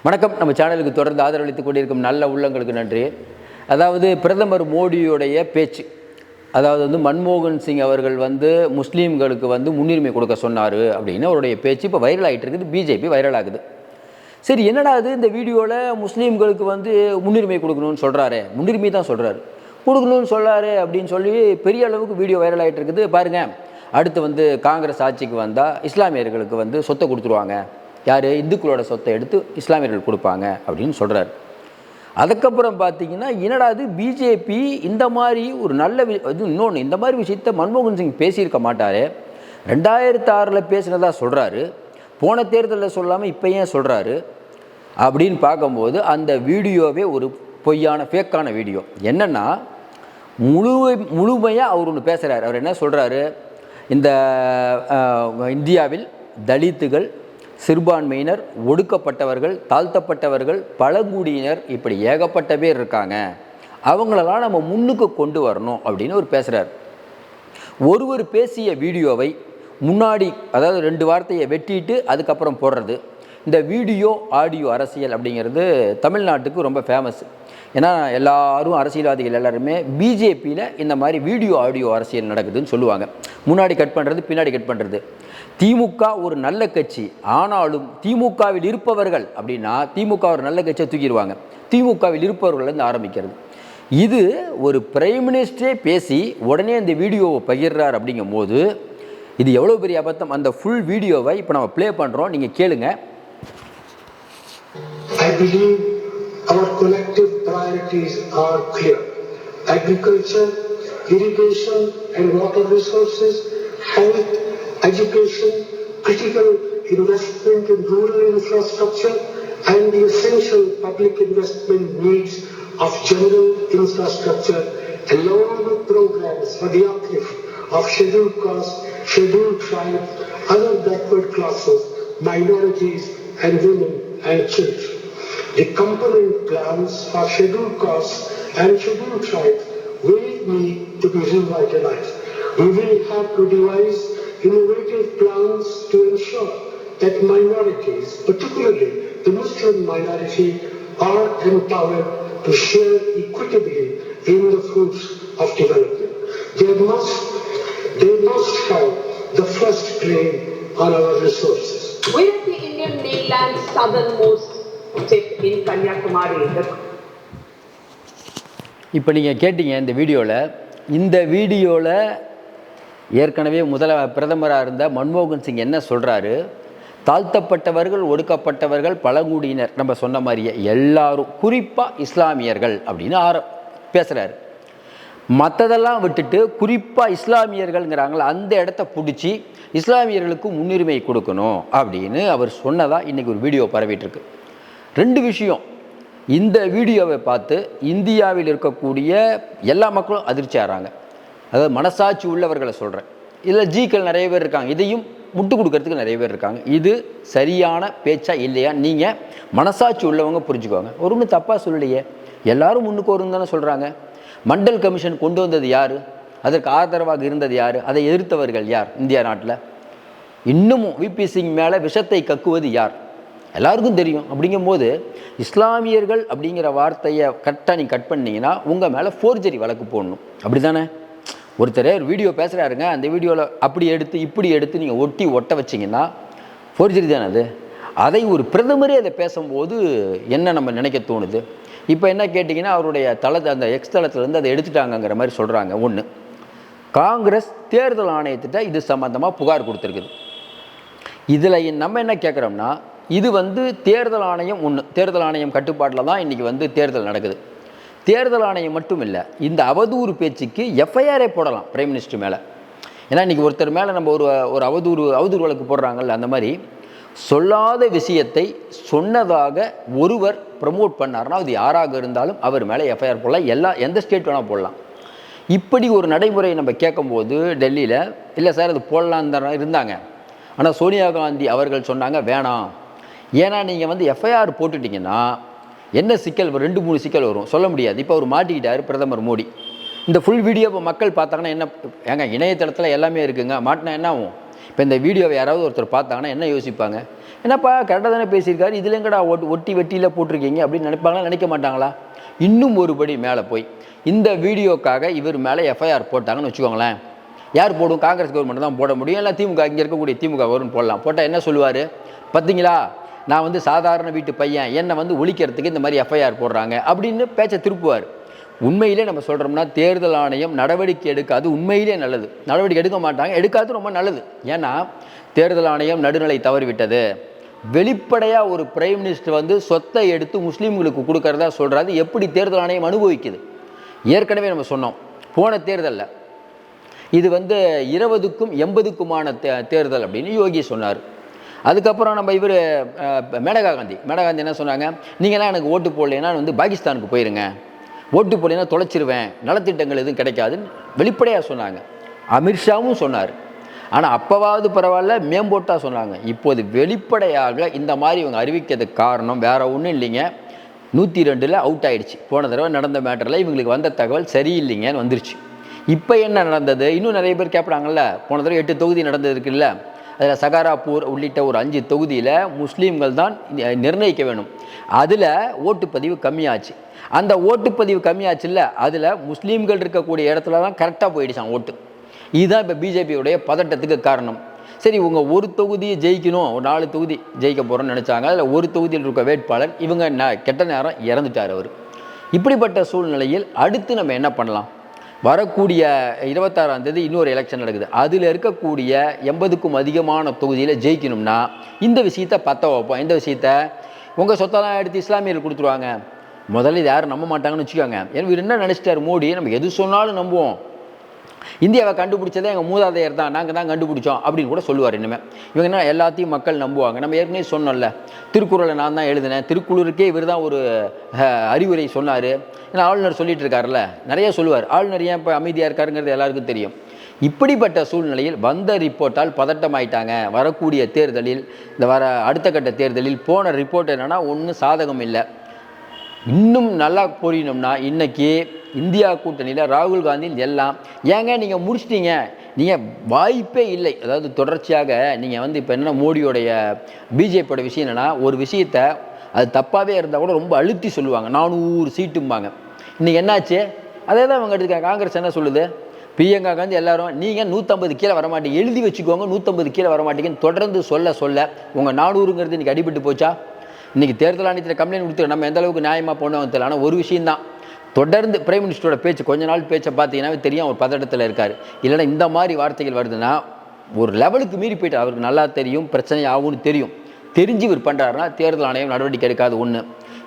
வணக்கம். நம்ம சேனலுக்கு தொடர்ந்து ஆதரவளித்துக் கொண்டிருக்கும் நல்ல உள்ளங்களுக்கு நன்றி. அதாவது பிரதமர் மோடியுடைய பேச்சு. அதாவது வந்து மன்மோகன் சிங் அவர்கள் வந்து முஸ்லீம்களுக்கு வந்து முன்னுரிமை கொடுக்க சொன்னார் அப்படின்னு அவருடைய பேச்சு இப்போ வைரல் ஆகிட்டு இருக்குது. பிஜேபி வைரல் ஆகுது. சரி என்னடா அது இந்த வீடியோவில் முஸ்லீம்களுக்கு வந்து முன்னுரிமை கொடுக்கணும்னு சொல்கிறாரு முன்னுரிமை தான் சொல்கிறாரு கொடுக்கணும்னு சொல்கிறாரு அப்படின்னு சொல்லி பெரிய அளவுக்கு வீடியோ வைரல் ஆகிட்டு இருக்குது. பாருங்கள் அடுத்து வந்து காங்கிரஸ் ஆட்சிக்கு வந்தால் இஸ்லாமியர்களுக்கு வந்து சொத்தை கொடுத்துருவாங்க. யார்? இந்துக்களோட சொத்தை எடுத்து இஸ்லாமியர்கள் கொடுப்பாங்க அப்படின்னு சொல்கிறாரு அதுக்கப்புறம் பார்த்தீங்கன்னா என்னடா அது பிஜேபி இந்த மாதிரி ஒரு நல்ல வி இது இன்னொன்று இந்த மாதிரி விஷயத்த மன்மோகன் சிங் பேசியிருக்க மாட்டார். ரெண்டாயிரத்து ஆறில் பேசினதாக சொல்கிறாரு போன தேர்தலில் சொல்லாமல் இப்போ ஏன் சொல்கிறாரு அப்படின்னு பார்க்கும்போது அந்த வீடியோவே ஒரு பொய்யான ஃபேக்கான வீடியோ. என்னென்னா முழு முழுமையாக அவர் ஒன்று பேசுகிறார் அவர் என்ன சொல்கிறாரு இந்த இந்தியாவில் தலித்துகள் சிறுபான்மையினர் ஒடுக்கப்பட்டவர்கள் தாழ்த்தப்பட்டவர்கள் பழங்குடியினர் இப்படி ஏகப்பட்ட பேர் இருக்காங்க. அவங்களெல்லாம் நம்ம முன்னுக்கு கொண்டு வரணும் அப்படின்னு அவர் பேசுகிறார் ஒருவர் பேசிய வீடியோவை முன்னாடி அதாவது ரெண்டு வார்த்தையை வெட்டிட்டு அதுக்கப்புறம் போடுறது. இந்த வீடியோ ஆடியோ அரசியல் அப்படிங்கிறது தமிழ்நாட்டுக்கு ரொம்ப ஃபேமஸ் ஏன்னா எல்லாரும் அரசியல்வாதிகள் எல்லாருமே பிஜேபியில் இந்த மாதிரி வீடியோ ஆடியோ அரசியல் நடக்குதுன்னு சொல்லுவாங்க. முன்னாடி கட் பண்ணுறது பின்னாடி கட் பண்ணுறது திமுக ஒரு நல்ல கட்சி. ஆனாலும் திமுகவில் இருப்பவர்கள் அப்படின்னா திமுக ஒரு நல்ல கட்சியை தூக்கிடுவாங்க. திமுகவில் இருப்பவர்கள்லேருந்து ஆரம்பிக்கிறது. இது ஒரு பிரைம் மினிஸ்டரே பேசி உடனே இந்த வீடியோவை பகிர்றார் அப்படிங்கும்போது இது எவ்வளோ பெரிய அபத்தம்? அந்த ஃபுல் வீடியோவை இப்போ நம்ம ப்ளே பண்ணுறோம் நீங்கள் கேளுங்க. I believe our collective priorities are clear. Agriculture, irrigation and water resources, health, education, critical investment in rural infrastructure and the essential public investment needs of general infrastructure along with programs for the uplift of scheduled caste, scheduled tribe, other backward classes, minorities and women and children. The component plans for scheduled castes and scheduled tribes will need to be revitalized. We will have to devise innovative plans to ensure that minorities, particularly the Muslim minority, are empowered to share equitably in the fruits of development. They must, they must have the first claim on our resources. With the Indian mainland's southernmost tip in Kanyakumari, இப்போ நீங்கள் கேட்டீங்க இந்த வீடியோவில் இந்த வீடியோவில் ஏற்கனவே முதல பிரதமராக இருந்த மன்மோகன் சிங் என்ன சொல்கிறாரு தாழ்த்தப்பட்டவர்கள் ஒடுக்கப்பட்டவர்கள் பழங்குடியினர் நம்ம சொன்ன மாதிரியே எல்லாரும் குறிப்பாக இஸ்லாமியர்கள் அப்படின்னு ஆர பேசுகிறாரு மற்றதெல்லாம் விட்டுட்டு குறிப்பாக இஸ்லாமியர்கள்ங்கிறாங்கள அந்த இடத்த பிடிச்சி இஸ்லாமியர்களுக்கு முன்னுரிமை கொடுக்கணும் அப்படின்னு அவர் சொன்னதாக இன்றைக்கி ஒரு வீடியோ பரவிட்டுருக்கு. ரெண்டு விஷயம். இந்த வீடியோவை பார்த்து இந்தியாவில் இருக்கக்கூடிய எல்லா மக்களும் அதிர்ச்சி ஆகிறாங்க அதாவது மனசாட்சி உள்ளவர்களை சொல்கிறேன் இதில் ஜீக்கள் நிறைய பேர் இருக்காங்க. இதையும் முட்டு கொடுக்கறதுக்கு நிறைய பேர் இருக்காங்க. இது சரியான பேச்சா இல்லையா? நீங்கள் மனசாட்சி உள்ளவங்க புரிஞ்சுக்குவாங்க ஒரு ஒன்று தப்பாக சொல்லலையே. எல்லாரும் முன்னுக்கு வரும்னு தானே சொல்கிறாங்க மண்டல் கமிஷன் கொண்டு வந்தது யார்? அதற்கு ஆதரவாக இருந்தது யார்? அதை எதிர்த்தவர்கள் யார் இந்தியா நாட்டில்? இன்னமும் விபி சிங் மேலே விஷத்தை கக்குவது யார்? எல்லாருக்கும் தெரியும். அப்படிங்கும்போது இஸ்லாமியர்கள் அப்படிங்கிற வார்த்தையை கரெக்டாக நீ கட் பண்ணிங்கன்னா உங்கள் மேலே ஃபோர்ஜரி வழக்கு போடணும். அப்படி தானே ஒருத்தர் வீடியோ பேசுகிறாருங்க அந்த வீடியோவில் அப்படி எடுத்து இப்படி எடுத்து நீங்கள் ஒட்டி ஒட்ட வச்சிங்கன்னா ஃபோர்ஜரி தானே அது? அதை ஒரு பிரதமரே அதை பேசும்போது என்ன நம்ம நினைக்க தோணுது? இப்போ என்ன கேட்டிங்கன்னா அவருடைய தளத்தை அந்த எக்ஸ் தளத்துலேருந்து அதை எடுத்துட்டாங்கங்கிற மாதிரி சொல்கிறாங்க ஒன்று காங்கிரஸ் தேர்தல் ஆணையத்திட்ட இது சம்மந்தமாக புகார் கொடுத்துருக்குது. இதில் நம்ம என்ன கேட்குறோம்னா இது வந்து தேர்தல் ஆணையம் ஒன்று தேர்தல் ஆணையம் கட்டுப்பாட்டில் தான் இன்றைக்கி வந்து தேர்தல் நடக்குது. தேர்தல் ஆணையம் மட்டும் இல்லை இந்த அவதூறு பேச்சுக்கு எஃப்ஐஆரே போடலாம் பிரைம் மினிஸ்டர் மேலே. ஏன்னா இன்றைக்கி ஒருத்தர் மேலே நம்ம ஒரு ஒரு அவதூறு அவதூறு வழக்கு போடுறாங்கல்ல அந்த மாதிரி சொல்லாத விஷயத்தை சொன்னதாக ஒருவர் ப்ரமோட் பண்ணார்னா அது யாராக இருந்தாலும் அவர் மேலே எஃப்ஐஆர் போடலாம் எல்லா எந்த ஸ்டேட் வேணால் போடலாம். இப்படி ஒரு நடைமுறையை நம்ம கேட்கும்போது டெல்லியில் இல்லை சார் அது போடலான்னு தான் இருந்தாங்க. ஆனால் சோனியா காந்தி அவர்கள் சொன்னாங்க வேணாம். ஏன்னா நீங்கள் வந்து எஃப்ஐஆர் போட்டுட்டிங்கன்னா என்ன சிக்கல்? வரும்? ரெண்டு மூணு சிக்கல் வரும். சொல்ல முடியாது. இப்போ அவர் மாட்டிக்கிட்டார் பிரதமர் மோடி. இந்த ஃபுல் வீடியோ இப்போ மக்கள் பார்த்தாங்கன்னா என்ன ஏங்க இணையதளத்தில் எல்லாமே இருக்குங்க. மாட்டினா என்ன ஆகும்? இப்போ இந்த வீடியோவை யாராவது ஒருத்தர் பார்த்தாங்கன்னா என்ன யோசிப்பாங்க? என்னப்பா கரெக்டாக தானே பேசியிருக்காரு. இதுலங்கடா எங்கடா ஒட்டி ஒட்டி வெட்டியில் போட்டிருக்கீங்க அப்படின்னு நினைப்பாங்களா நினைக்க மாட்டாங்களா? இன்னும் ஒருபடி மேலே போய். இந்த வீடியோக்காக இவர் மேலே எஃப்ஐஆர் போட்டாங்கன்னு வச்சுக்கோங்களேன். யார் போடும்? காங்கிரஸ் கவர்மெண்ட் தான் போட முடியும். இல்லை திமுக இங்கே இருக்கக்கூடிய திமுக கவர்மெண்ட் போடலாம். போட்டால் என்ன சொல்லுவார்? பார்த்தீங்களா நான் வந்து சாதாரண வீட்டு பையன் என்னை வந்து ஒழிக்கிறதுக்கு இந்த மாதிரி எஃப்ஐஆர் போடுறாங்க அப்படின்னு பேச்சை திருப்புவார். உண்மையிலே நம்ம சொல்கிறோம்னா தேர்தல் ஆணையம் நடவடிக்கை எடுக்காது உண்மையிலே நல்லது. நடவடிக்கை எடுக்க மாட்டாங்க எடுக்காது ரொம்ப நல்லது. ஏன்னா தேர்தல் ஆணையம் நடுநிலை தவறிவிட்டது. வெளிப்படையாக ஒரு பிரைம் மினிஸ்டர் வந்து சொத்தை எடுத்து முஸ்லீம்களுக்கு கொடுக்கறதா சொல்கிறாரு எப்படி தேர்தல் ஆணையம் அனுபவிக்குது? ஏற்கனவே நம்ம சொன்னோம் போன தேர்தலில். இது வந்து இருபதுக்கும் எண்பதுக்குமான தே தேர்தல் அப்படின்னு யோகி சொன்னார். அதுக்கப்புறம் நம்ம இவர் மேனகா காந்தி. மேனகா காந்தி என்ன சொன்னாங்க? நீங்களாம் எனக்கு ஓட்டு போடலைன்னா வந்து பாகிஸ்தானுக்கு போயிருங்க. ஓட்டு போடலைன்னா தொலைச்சிருவேன். நலத்திட்டங்கள் எதுவும் கிடைக்காதுன்னு வெளிப்படையாக சொன்னாங்க. அமித்ஷாவும் சொன்னார். ஆனால் அப்போவாவது பரவாயில்ல மேம்போட்டாக சொன்னாங்க. இப்போது வெளிப்படையாக இந்த மாதிரி இவங்க அறிவிக்கிறதுக்கு காரணம் வேறு ஒன்றும் இல்லைங்க. நூற்றி ரெண்டில் அவுட் ஆகிடுச்சு போன தடவை நடந்த மேட்டரில் இவங்களுக்கு வந்த தகவல் சரியில்லைங்கன்னு வந்துருச்சு. இப்போ என்ன நடந்தது? இன்னும் நிறைய பேர் கேட்குறாங்கல்ல. போன தடவை எட்டு தொகுதி நடந்தது இருக்குல்ல. அதில் சகாராப்பூர் உள்ளிட்ட ஒரு அஞ்சு தொகுதியில் முஸ்லீம்கள் தான் நிர்ணயிக்க வேணும். அதில் ஓட்டுப்பதிவு கம்மியாச்சு. அந்த ஓட்டுப்பதிவு கம்மியாச்சுல்ல அதில் முஸ்லீம்கள் இருக்கக்கூடிய இடத்துல தான் கரெக்டாக போயிடுச்சான் ஓட்டு. இதுதான் இப்போ பிஜேபியுடைய பதட்டத்துக்கு காரணம். சரி இவங்க ஒரு தொகுதியை ஜெயிக்கணும் ஒரு நாலு தொகுதி ஜெயிக்க போகிறோம்னு நினச்சாங்க. அதில் ஒரு தொகுதியில் இருக்க வேட்பாளர் இவங்க ந- கெட்ட நேரம் இறந்துட்டார் அவர். இப்படிப்பட்ட சூழ்நிலையில் அடுத்து நம்ம என்ன பண்ணலாம்? வரக்கூடிய இருபத்தாறாம் தேதி இன்னொரு எலெக்ஷன் நடக்குது. அதில் இருக்கக்கூடிய எண்பதுக்கும் அதிகமான தொகுதியில் ஜெயிக்கணும்னா இந்த விஷயத்தை பற்ற வைப்போம். இந்த விஷயத்த உங்கள் சொத்தெல்லாம் எடுத்து இஸ்லாமியர்கள் கொடுத்துருவாங்க. முதல்ல இது யாரும் நம்ப மாட்டாங்கன்னு வச்சுக்கோங்க. ஏன்னா இவர் என்ன நினச்சிட்டார் மோடி? நம்ம எது சொன்னாலும் நம்புவோம். இந்தியாவை கண்டுபிடிச்சதே எங்கள் மூதாதையர் தான். நாங்கள் தான் கண்டுபிடிச்சோம் அப்படின்னு கூட சொல்லுவார் இனிமேல் இவங்க என்ன எல்லாத்தையும் மக்கள் நம்புவாங்க. நம்ம ஏற்கனவே சொன்னோம்ல திருக்குறளை நான் தான் எழுதினேன். திருக்குறளுக்கே இவர் தான் ஒரு அறிவுரை சொன்னார். ஏன்னா ஆளுநர் சொல்லிட்டு இருக்காருல்ல நிறைய சொல்லுவார். ஆளுநர் ஏன் இப்போ அமைதியாக இருக்காருங்கிறது எல்லாருக்கும் தெரியும். இப்படிப்பட்ட சூழ்நிலையில் வந்த ரிப்போர்ட்டால் பதட்டமாயிட்டாங்க. வரக்கூடிய தேர்தலில் இந்த வர அடுத்த கட்ட தேர்தலில் போன ரிப்போர்ட் என்னென்னா ஒன்றும் சாதகம் இல்லை. இன்னும் நல்லா புரியணும்னா இன்றைக்கி இந்தியா கூட்டணியில் ராகுல் காந்தி எல்லாம் ஏங்க நீங்கள் முடிச்சிட்டீங்க? நீங்கள் வாய்ப்பே இல்லை. அதாவது தொடர்ச்சியாக நீங்கள் வந்து இப்போ என்ன மோடியோடைய பிஜேபியோட விஷயம் என்னென்னா ஒரு விஷயத்தை அது தப்பாகவே இருந்தால் கூட ரொம்ப அழுத்தி சொல்லுவாங்க. நானூறு சீட்டும்பாங்க. இன்றைக்கி என்னாச்சு? அதே தான் அவங்க எடுத்துக்காங்க காங்கிரஸ் என்ன சொல்லுது? பிரியங்கா காந்தி எல்லாரும் நீங்கள் நூற்றம்பது கீழே வரமாட்டீங்க. எழுதி வச்சுக்கோங்க. நூற்றம்பது கீழே வரமாட்டீங்கன்னு தொடர்ந்து சொல்ல சொல்ல உங்கள் நானூறுங்கிறது இன்றைக்கி அடிபட்டு போச்சா? இன்றைக்கி தேர்தல் ஆணையத்தில் கம்ப்ளைண்ட் கொடுத்து நம்ம எந்த அளவுக்கு நியாயமாக போனோம் தெரியல. ஆனால் ஒரு விஷயம்தான். தொடர்ந்து பிரைம் மினிஸ்டரோட பேச்சு கொஞ்ச நாள் பேச்சை பார்த்தீங்கன்னா தெரியும். அவர் பதட்டத்தில் இருக்கார். இல்லைன்னா இந்த மாதிரி வார்த்தைகள் வருதுன்னா ஒரு லெவலுக்கு மீறி போயிட்டு அவருக்கு நல்லா தெரியும் பிரச்சனை ஆகும்னு தெரியும். தெரிஞ்சு இவர் பண்ணுறாருன்னா தேர்தல் ஆணையம் நடவடிக்கை எடுக்காது ஒன்று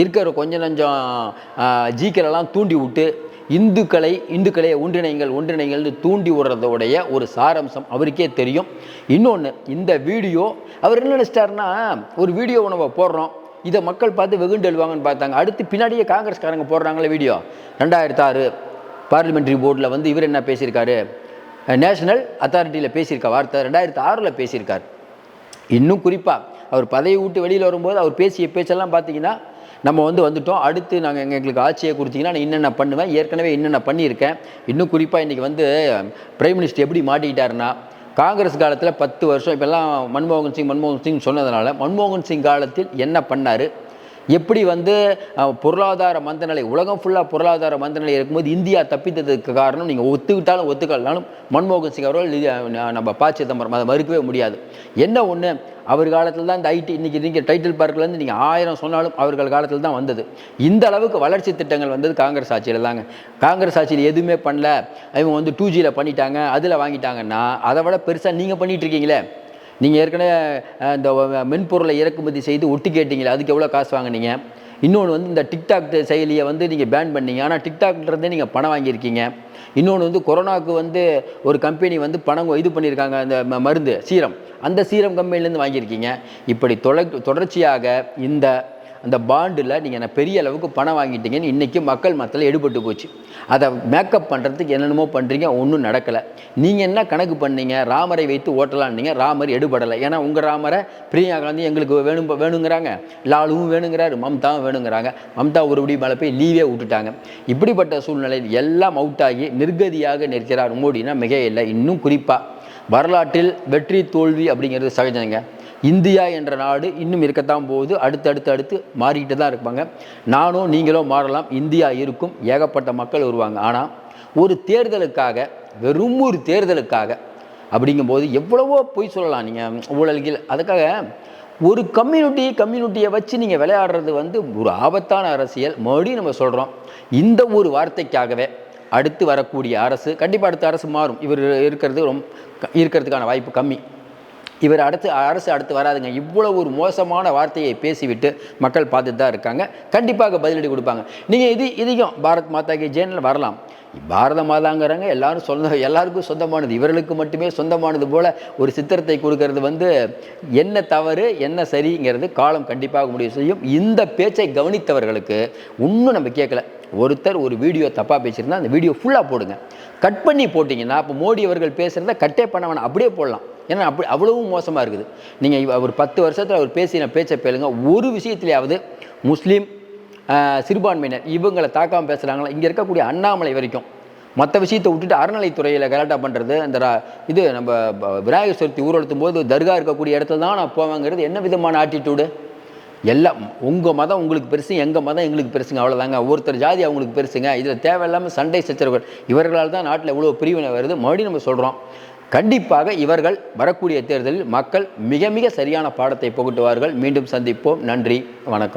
இருக்கிற கொஞ்சம் நஞ்சம் ஜிக்கலெல்லாம் தூண்டி விட்டு இந்துக்களை இந்துக்களை ஒன்றிணைங்கள் ஒன்றிணைங்கள்னு தூண்டி விடுறதோடைய ஒரு சாரம்சம் அவருக்கே தெரியும். இன்னொன்று இந்த வீடியோ அவர் என்ன நினச்சிட்டாருன்னா ஒரு வீடியோ நம்ம போடுறோம். இதை மக்கள் பார்த்து வெகுண்டு எழுவாங்கன்னு பார்த்தாங்க. அடுத்து பின்னாடியே காங்கிரஸ்காரங்க போடுறாங்களே வீடியோ. ரெண்டாயிரத்து ஆறு பார்லிமெண்ட்ரி போர்டில் வந்து இவர் என்ன பேசியிருக்காரு? நேஷனல் அத்தாரிட்டியில் பேசியிருக்க வார்த்தை ரெண்டாயிரத்து ஆறில் பேசியிருக்கார். இன்னும் குறிப்பாக அவர் பதவி விட்டு வெளியில் வரும்போது அவர் பேசிய பேச்செல்லாம் பார்த்தீங்கன்னா நம்ம வந்து வந்துட்டோம். அடுத்து நாங்கள் எங்களுக்கு ஆட்சியை கொடுத்தீங்கன்னா நான் என்னென்ன பண்ணுவேன்? ஏற்கனவே என்னென்ன பண்ணியிருக்கேன். இன்னும் குறிப்பாக இன்றைக்கி வந்து பிரைம் மினிஸ்டர் எப்படி மாட்டிக்கிட்டாருன்னா காங்கிரஸ் காலத்தில் பத்து வருஷம் இப்போல்லாம் மன்மோகன் சிங் மன்மோகன் சிங் சொன்னதுனால மன்மோகன் சிங் காலத்தில் என்ன பண்ணார்? எப்படி வந்து பொருளாதார மந்தநிலை உலகம் ஃபுல்லாக பொருளாதார மந்தநிலை இருக்கும்போது இந்தியா தப்பித்ததுக்கு காரணம் நீங்கள் ஒத்துக்கிட்டாலும் ஒத்துக்கலனாலும் மன்மோகன் சிங் அவர்கள் நம்ம ப சிதம்பரம் அதை மறுக்கவே முடியாது. என்ன ஒன்று அவர் காலத்தில் தான் இந்த ஐடி இன்றைக்கி நீங்கள் டைட்டில் பார்க்லேருந்து நீங்கள் ஆயிரம் சொன்னாலும் அவர்கள் காலத்தில் தான் வந்தது. இந்த அளவுக்கு வளர்ச்சி திட்டங்கள் வந்தது காங்கிரஸ் ஆட்சியில் தாங்க. காங்கிரஸ் ஆட்சியில் எதுவுமே பண்ணல. இவங்க வந்து டூ ஜியில் பண்ணிட்டாங்க அதில் வாங்கிட்டாங்கன்னா அதை விட பெருசாக நீங்கள் பண்ணிகிட்ருக்கீங்களே நீங்கள் ஏற்கனவே இந்த மென்பொருளை இறக்குமதி செய்து ஒட்டி கேட்டீங்களே அதுக்கு எவ்வளோ காசு வாங்குனீங்க? இன்னொன்று வந்து இந்த டிக்டாக் செயலியை வந்து நீங்கள் பேன் பண்ணீங்க. ஆனால் டிக்டாக்லேருந்தே நீங்கள் பணம் வாங்கியிருக்கீங்க. இன்னொன்று வந்து கொரோனாவுக்கு வந்து ஒரு கம்பெனி வந்து பணம் இது பண்ணியிருக்காங்க அந்த ம- மருந்து சீரம். அந்த சீரம் கம்பெனிலேருந்து வாங்கியிருக்கீங்க. இப்படி தொலை தொடர்ச்சியாக இந்த அந்த பாண்டில் நீங்கள் நான் பெரிய அளவுக்கு பணம் வாங்கிட்டீங்கன்னு இன்றைக்கி மக்கள் மத்தியில் எடுபட்டு போச்சு. அதை மேக்கப் பண்ணுறதுக்கு என்னென்னமோ பண்ணுறீங்க ஒன்றும் நடக்கலை. நீங்கள் என்ன கணக்கு பண்ணீங்க? ராமரை வைத்து ஓட்டலான்னீங்க ராமர் எடுபடலை. ஏன்னா உங்கள் ராமரை பிரியா காந்தி எங்களுக்கு வேணும் வேணுங்கிறாங்க. லாலுவும் வேணுங்கிறாரு மம்தாவும் வேணுங்கிறாங்க. மம்தா ஒரு ஒருபடி மேலே போய் லீவே விட்டுட்டாங்க. இப்படிப்பட்ட சூழ்நிலையில் எல்லாம் அவுட் ஆகி நிர்கதியாக நிற்கிறார் மோடினா மிக இல்லை இன்னும் குறிப்பாக வரலாற்றில் வெற்றி தோல்வி அப்படிங்கிறது சகஜங்க. இந்தியா என்ற நாடு இன்னும் இருக்கத்தான் போகுது. அடுத்து அடுத்து அடுத்து மாறிக்கிட்டு தான் இருப்பாங்க. நானும் நீங்களும் மாறலாம். இந்தியா இருக்கும். ஏகப்பட்ட மக்கள் வருவாங்க. ஆனால் ஒரு தேர்தலுக்காக வெறும் ஒரு தேர்தலுக்காக அப்படிங்கும்போது எவ்வளவோ பொய் சொல்லலாம். நீங்கள் ஊழல்கள் அதுக்காக ஒரு கம்யூனிட்டி கம்யூனிட்டியை வச்சு நீங்கள் விளையாடுறது வந்து ஒரு ஆபத்தான அரசியல். மறுபடியும் நம்ம சொல்கிறோம் இந்த ஒரு வார்த்தைக்காகவே அடுத்து வரக்கூடிய அரசு கண்டிப்பாக அடுத்த அரசு மாறும். இவர் இருக்கிறது ரொம்ப இருக்கிறதுக்கான வாய்ப்பு கம்மி. இவர் அடுத்து அரசு அடுத்து வராதுங்க. இவ்வளோ ஒரு மோசமான வார்த்தையை பேசிவிட்டு மக்கள் பார்த்துட்டு தான் இருக்காங்க. கண்டிப்பாக பதிலடி கொடுப்பாங்க. நீங்கள் இது இதையும் பாரத் மாதா கி ஜெயனில் வரலாம். பாரத மாதாங்கிறாங்க எல்லாரும் சொந்த எல்லாருக்கும் சொந்தமானது. இவர்களுக்கு மட்டுமே சொந்தமானது போல் ஒரு சித்திரத்தை கொடுக்கறது வந்து என்ன தவறு என்ன சரிங்கிறது காலம் கண்டிப்பாக முடிவு செய்யும். இந்த பேச்சை கவனித்தவர்களுக்கு இன்னும் நம்ம கேட்கல. ஒருத்தர் ஒரு வீடியோ தப்பாக பேசியிருந்தால் அந்த வீடியோ ஃபுல்லாக போடுங்க. கட் பண்ணி போட்டிங்கன்னா இப்போ மோடி அவர்கள் பேசுகிறத கட்டே பண்ண வேணாம். அப்படியே போடலாம். ஏன்னா அப்படி அவ்வளவும் மோசமாக இருக்குது. நீங்கள் ஒரு பத்து வருஷத்தில் அவர் பேசின பேச்சை பேளுங்க ஒரு விஷயத்துலையாவது முஸ்லீம் சிறுபான்மையினர் இவங்களை தாக்காமல் பேசுகிறாங்களா இங்கே இருக்கக்கூடிய அண்ணாமலை வரைக்கும். மற்ற விஷயத்தை விட்டுட்டு அறநிலைத்துறையில் கலாட்டா பண்ணுறது அந்த இது நம்ம விநாயகர் சதுர்த்தி ஊர்வலத்தும் போது தர்கா இருக்கக்கூடிய இடத்துல தான் நான் போவேங்கிறது என்ன விதமான ஆட்டிடியூடு எல்லாம் உங்கள் மதம் உங்களுக்கு பெருசு எங்கள் மதம் எங்களுக்கு பெருசுங்க அவ்வளோதாங்க ஒருத்தர் ஜாதி அவங்களுக்கு பெருசுங்க. இதில் தேவையில்லாமல் சண்டை சச்சரவுகள். இவர்களால் தான் நாட்டில் இவ்வளோ பிரிவினை வருது. மறுபடியும் நம்ம சொல்கிறோம் கண்டிப்பாக இவர்கள் வரக்கூடிய தேர்தலில் மக்கள் மிக மிக சரியான பாடத்தை புகட்டுவார்கள். மீண்டும் சந்திப்போம். நன்றி. வணக்கம்.